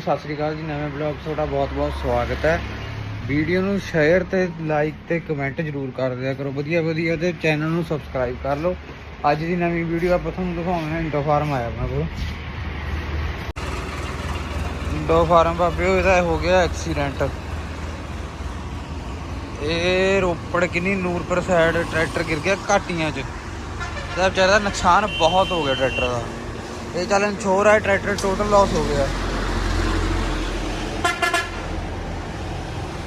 ਸਤਿ ਸ੍ਰੀ ਅਕਾਲ ਜੀ, ਨਵੇਂ ਬਲੌਗ ਤੁਹਾਡਾ ਬਹੁਤ-ਬਹੁਤ ਸਵਾਗਤ ਹੈ। ਵੀਡੀਓ ਨੂੰ ਸ਼ੇਅਰ ਤੇ ਲਾਈਕ ਤੇ ਕਮੈਂਟ ਜਰੂਰ ਕਰ ਦਿਆ ਕਰੋ। ਵਧੀਆ ਵਧੀਆ ਤੇ ਚੈਨਲ ਨੂੰ ਸਬਸਕ੍ਰਾਈਬ ਕਰ ਲਓ। ਅੱਜ ਦੀ ਨਵੀਂ ਵੀਡੀਓ ਆਪਾਂ ਤੁਹਾਨੂੰ ਦਿਖਾਉਣਾ ਹੈ ਇੰਡੋ ਫਾਰਮ ਆਇਆ ਆਪਣਾ ਕੋਲ। ਇੰਡੋ ਫਾਰਮ ਬਾਬਿਓ ਇਹਦਾ ਹੋ ਗਿਆ ਐਕਸੀਡੈਂਟ ਇਹ ਰੋਪੜ ਕਿੰਨੀ ਨੂਰਪੁਰ ਸਾਈਡ ਟਰੈਕਟਰ ਗਿਰ ਗਿਆ ਘਾਟੀਆਂ 'ਚ। ਇਹਦਾ ਵਿਚਾਰਾ ਨੁਕਸਾਨ ਬਹੁਤ ਹੋ ਗਿਆ ਟਰੈਕਟਰ ਦਾ। ਇਹ ਚੱਲ ਇੰਸ਼ੋਰ ਹੈ ਟਰੈਕਟਰ ਟੋਟਲ ਲਾਸ ਹੋ ਗਿਆ।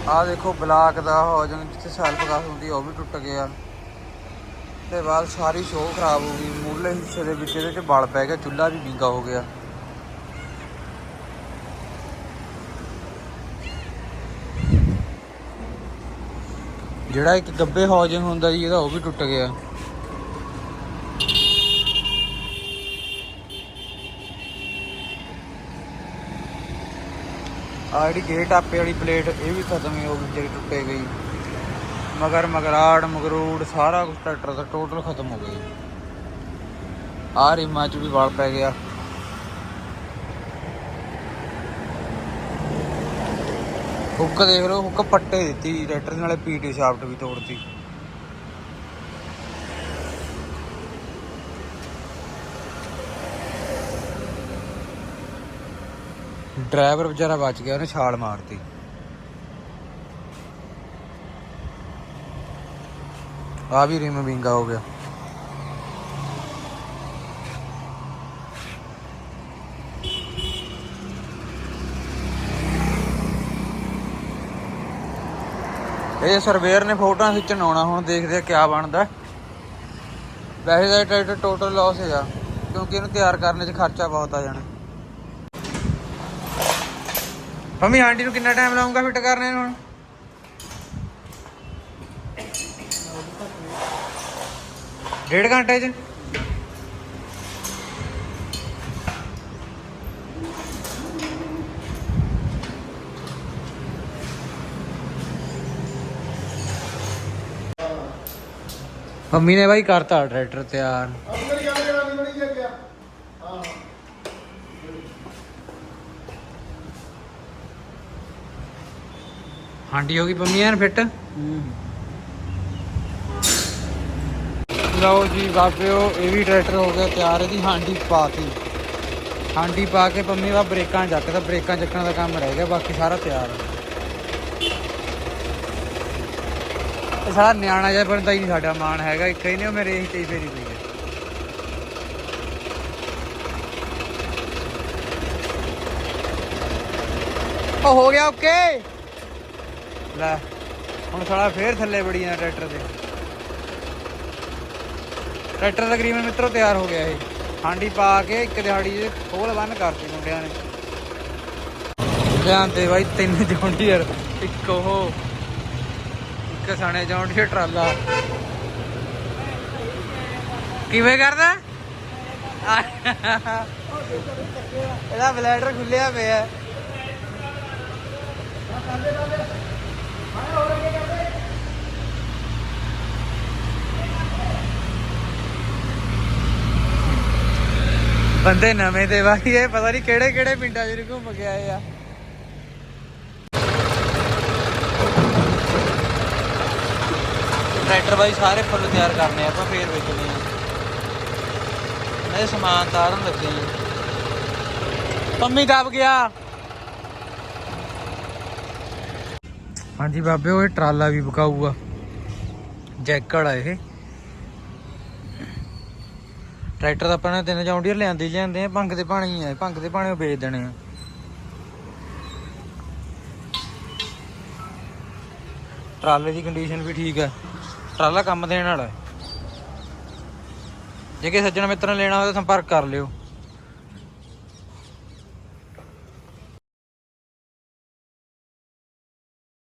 ਆ ਦੇਖੋ ਬਲਾਕ ਦਾ ਹੋਜਨ ਜਿੱਥੇ ਸੈਲਫ ਗਾਸ ਹੁੰਦੀ ਉਹ ਵੀ ਟੁੱਟ ਗਿਆ। ਤੇ ਬਾਅਦ ਸਾਰੀ ਸ਼ੋਅ ਖਰਾਬ ਹੋ ਗਈ। ਮੂਰਲੇ ਹਿੱਸੇ ਦੇ ਵਿੱਚ ਇਹਦੇ ਚ ਬਲ ਪੈ ਗਿਆ, ਚੁੱਲ੍ਹਾ ਵੀ ਵਿੰਗਾ ਹੋ ਗਿਆ। ਜਿਹੜਾ ਇੱਕ ਗੱਬੇ ਹੌਜਨ ਹੁੰਦਾ ਜੀ, ਇਹਦਾ ਉਹ ਵੀ ਟੁੱਟ ਗਿਆ। ਆ ਜਿਹੜੀ ਗੇਟ ਆਪੇ ਵਾਲੀ ਪਲੇਟ ਇਹ ਵੀ ਖਤਮ ਹੀ ਹੋ ਗਈ, ਜਿਹੜੀ ਟੁੱਟੇ ਗਈ। ਮਗਰ ਮਗਰਾੜ, ਮਗਰੂੜ, ਸਾਰਾ ਕੁਝ ਟਰੈਕਟਰ ਦਾ ਟੋਟਲ ਖਤਮ ਹੋ ਗਿਆ। ਆ ਰਿਮਾਂ ਚ ਵੀ ਵਾਲ ਪੈ ਗਿਆ। ਹੁੱਕ ਦੇਖ ਲਓ, ਹੁੱਕ ਪੱਟੇ ਦਿੱਤੀ ਟਰੈਕਟਰ ਨਾਲੇ ਪੀਟੀ ਸ਼ਾਫਟ ਵੀ ਤੋੜਤੀ। ਡਰਾਈਵਰ ਵਿਚਾਰਾ ਬਚ ਗਿਆ, ਉਹਨੇ ਛਾਲ ਮਾਰਤੀ। ਆ ਵੀ ਰਿਮ ਵਿੰਗਾ ਹੋ ਗਿਆ। ਇਹ ਸਰਵੇਅਰ ਨੇ ਫੋਟੋਆਂ ਖਿੱਚਣ ਆਉਣਾ, ਹੁਣ ਦੇਖਦੇ ਆ ਕਿਆ ਬਣਦਾ। ਵੈਸੇ ਦਾ ਇਹ ਟਰੈਕਟਰ ਟੋਟਲ ਲਾਸ ਹੈਗਾ, ਕਿਉਂਕਿ ਇਹਨੂੰ ਤਿਆਰ ਕਰਨ 'ਚ ਖਰਚਾ ਬਹੁਤ ਆ ਜਾਣਾ। ਮੰਮੀ, ਆਂਟੀ ਨੂੰ ਕਿੰਨਾ ਟਾਈਮ ਲਾਉਂਗਾ ਫਿੱਟ ਕਰਨੇ ਨੂੰ ਹੁਣ? ਡੇਢ ਘੰਟੇ ਚ? ਮੰਮੀ ਨੇ ਬਾਈ ਕਰਤਾ ਟਰੈਕਟਰ ਤਿਆਰ। ਮੇਰੀ ਗੱਲ ਕਰਾਣੀ ਬਣੀ ਜੇ ਗਿਆ ਹਾਂ। ਹਾਂਡੀ ਹੋ ਗਈ ਪੰਮੀ ਐਨ ਫਿੱਟ? ਲਓ ਜੀ ਬਾਬਿਓ ਇਹ ਵੀ ਟਰੈਕਟਰ ਹੋ ਗਿਆ ਤਿਆਰ ਇਹਦੀ ਹਾਂਡੀ ਪਾਤੀ ਹਾਂਡੀ ਪਾ ਕੇ ਪੰਮੀ ਦਾ ਬ੍ਰੇਕਾਂ ਚੱਕਦਾ ਬ੍ਰੇਕਾਂ ਚੱਕਣ ਦਾ ਕੰਮ ਰਹਿ ਗਿਆ ਬਾਕੀ ਸਾਰਾ ਤਿਆਰ। ਇਹ ਸਾਰਾ ਨਿਆਣਾ ਜਿਹਾ ਬਣਦਾ ਹੀ ਨਹੀਂ ਸਾਡਾ ਮਾਨ ਹੈਗਾ ਇੱਕ ਹੀ ਨੇ ਉਹ ਮੇਰੇ ਇਹੀ ਤੇ ਫੇਰੀ ਪਈ ਹੈ। ਉਹ ਹੋ ਗਿਆ ਓਕੇ। ਲੈ, ਹੁਣ ਸਾਲਾ ਫੇਰ ਥੱਲੇ ਬੜੀ ਆ ਟਰੈਕਟਰ ਦੇ ਟਰੈਕਟਰ ਤਕਰੀਬਨ ਮਿੱਤਰੋ ਤਿਆਰ ਹੋ ਗਿਆ ਇਹ। ਹਾਂਡੀ ਪਾ ਕੇ ਇੱਕ ਦਿਹਾੜੀ ਦੇ ਖੋਲ ਬੰਨ ਕਰਤੀ ਮੁੰਡਿਆਂ ਨੇ। ਧਿਆਨ ਬਾਈ ਤਿੰਨ ਜੌਂਡੀਅਰ, ਇੱਕ ਉਹ, ਇੱਕ ਸਾਣੇ ਜੌਂਡੀਅਰ ਟਰਾਲਾ। ਕਿਵੇਂ ਕਰਦਾ? ਇਹਦਾ ਬਲੈਡਰ ਖੁੱਲਿਆ ਪਿਆ। ਬੰਦੇ ਨਵੇਂ ਤੇ ਬਾਈ ਇਹ ਪਤਾ ਨਹੀਂ ਕਿਹੜੇ ਕਿਹੜੇ ਪਿੰਡਾਂ 'ਚ ਘੁੰਮ ਕੇ ਆਏ ਆ ਟਰੈਕਟਰ ਬਾਈ ਸਾਰੇ ਫੁੱਲ ਤਿਆਰ ਕਰਨੇ ਆ ਆਪਾਂ ਫੇਰ ਵੇਚਣੇ ਆ। ਇਹ ਸਮਾਨ ਤਾਰਨ ਲੱਗੇ ਆ। ਪੰਮੀ ਦਬ ਗਿਆ। ਹਾਂਜੀ ਬਾਬੇ ਉਹ ਇਹ ਟਰਾਲਾ ਵੀ ਬਕਾਊ ਆ ਜੈਕੜ ਆ ਇਹ। ਟਰੈਕਟਰ ਤਾਂ ਆਪਾਂ ਨੇ ਤਿੰਨ ਜੌਂਡੀਅਰ ਲਿਆਂਦੀ, ਲਿਆਂਦੇ ਆ, ਭੰਗ ਦੇ ਪਾਣੀ ਆ, ਭੰਗ ਦੇ ਪਾਣੀ ਉਹ ਵੇਚ ਦੇਣੇ ਆ। ਟਰਾਲੇ ਦੀ ਕੰਡੀਸ਼ਨ ਵੀ ਠੀਕ ਹੈ ਟਰਾਲਾ ਕੰਮ ਦੇਣ ਵਾਲਾ। ਜੇ ਕਿਸੇ ਸੱਜਣ ਮਿੱਤਰ ਨੇ ਲੈਣਾ ਹੋਵੇ ਤਾਂ ਸੰਪਰਕ ਕਰ ਲਿਓ।